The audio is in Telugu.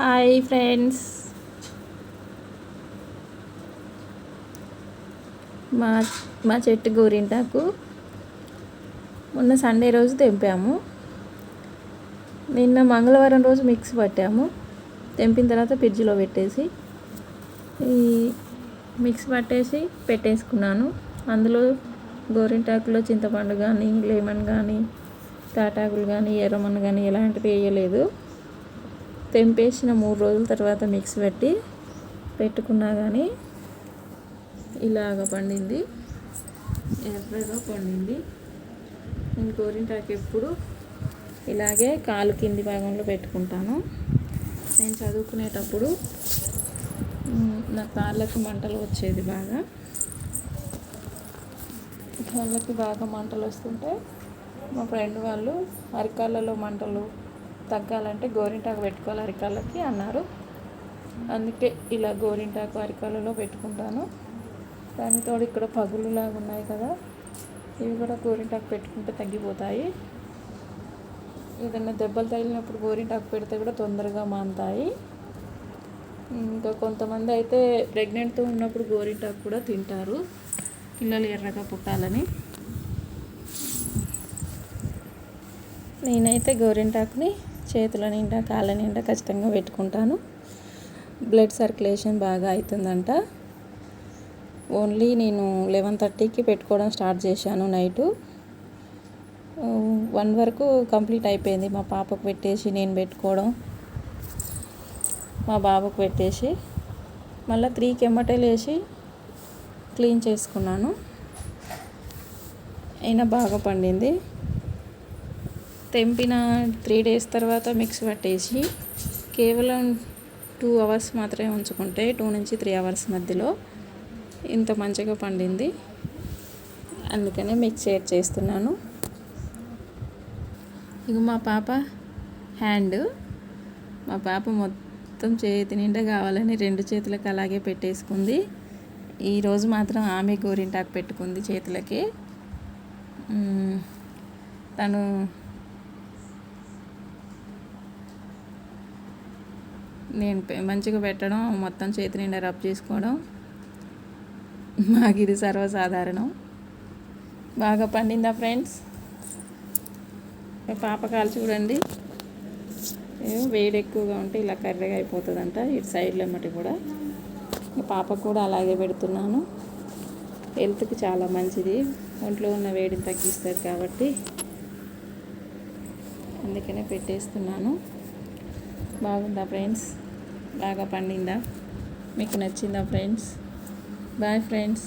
Hi friends. మా మా చెట్టు గోరింటాకు మొన్న సండే రోజు తెంపాము. నిన్న మంగళవారం రోజు మిక్స్ పట్టాము. తెంపిన తర్వాత ఫ్రిడ్జ్లో పెట్టేసి ఈ మిక్స్ పట్టేసి పెట్టేసుకున్నాను. అందులో గోరింటాకులో చింతపండు కానీ లెమన్ కానీ తాటాకులు కానీ ఎర్రమన్ను కానీ ఎలాంటివి వేయలేదు. తెంపేసిన మూడు రోజుల తర్వాత మిక్స్ పెట్టి పెట్టుకున్నా కానీ ఇలాగ పండింది. ఎర్రగా పండింది. నేను గోరింటాకు ఎప్పుడు ఇలాగే కాలు కింది భాగంలో పెట్టుకుంటాను. నేను చదువుకునేటప్పుడు నా కాళ్ళకి మంటలు వచ్చేది బాగా. కాళ్ళకి బాగా మంటలు వస్తుంటే మా ఫ్రెండ్ వాళ్ళు అరికాళ్ళలో మంటలు తగ్గాలంటే గోరింటాకు పెట్టుకోవాలి అరికాళ్ళకి అన్నారు. అందుకే ఇలా గోరింటాకు అరికాళ్ళలో పెట్టుకుంటాను. దానితో ఇక్కడ పగులులాగా ఉన్నాయి కదా ఇవి కూడా గోరింటాకు పెట్టుకుంటే తగ్గిపోతాయి. ఏదైనా దెబ్బలు తగిలినప్పుడు గోరింటాకు పెడితే కూడా తొందరగా మాంతాయి. ఇంకా కొంతమంది అయితే ప్రెగ్నెంట్తో ఉన్నప్పుడు గోరింటాకు కూడా తింటారు. పిల్లలు ఎర్రగా పుట్టాలని. నేనైతే గోరింటాకుని చేతుల నిండా కాళ్ళ నిండా ఖచ్చితంగా పెట్టుకుంటాను. బ్లడ్ సర్క్యులేషన్ బాగా అవుతుందంట. ఓన్లీ నేను లెవెన్ థర్టీకి పెట్టుకోవడం స్టార్ట్ చేశాను నైటు. వన్ వరకు కంప్లీట్ అయిపోయింది. మా పాపకు పెట్టేసి నేను పెట్టుకోవడం. మా బాబుకు పెట్టేసి మళ్ళీ త్రీ ఎమ్మటే లేచి క్లీన్ చేసుకున్నాను. అయినా బాగా పండింది. తెంపిన త్రీ డేస్ తర్వాత మిక్స్ పట్టేసి కేవలం టూ అవర్స్ మాత్రమే ఉంచుకుంటే టూ నుంచి త్రీ అవర్స్ మధ్యలో ఇంత మంచిగా పండింది. అందుకనే మిక్స్ షేర్ చేస్తున్నాను. ఇక మా పాప హ్యాండ్. మా పాప మొత్తం చేతి నిండా కావాలని రెండు చేతులకు అలాగే పెట్టేసుకుంది. ఈరోజు మాత్రం ఆమె గోరింటాకు పెట్టుకుంది చేతులకి. తను నేను మంచిగా పెట్టడం మొత్తం చేతి నిండా రబ్ చేసుకోవడం. మాకు ఇది సర్వసాధారణం. బాగా పండిందా ఫ్రెండ్స్? పాపకాలు చూడండి. వేడి ఎక్కువగా ఉంటే ఇలా కర్రెగా అయిపోతుందంట ఇటు సైడ్లో మట్టి కూడా. పాపకు కూడా అలాగే పెడుతున్నాను. హెల్త్కి చాలా మంచిది. ఒంట్లో ఉన్న వేడిని తగ్గిస్తుంది కాబట్టి అందుకనే పెట్టేస్తున్నాను. బాగుందా ఫ్రెండ్స్? బాగా పండిందా? మీకు నచ్చిందా ఫ్రెండ్స్? Bye friends.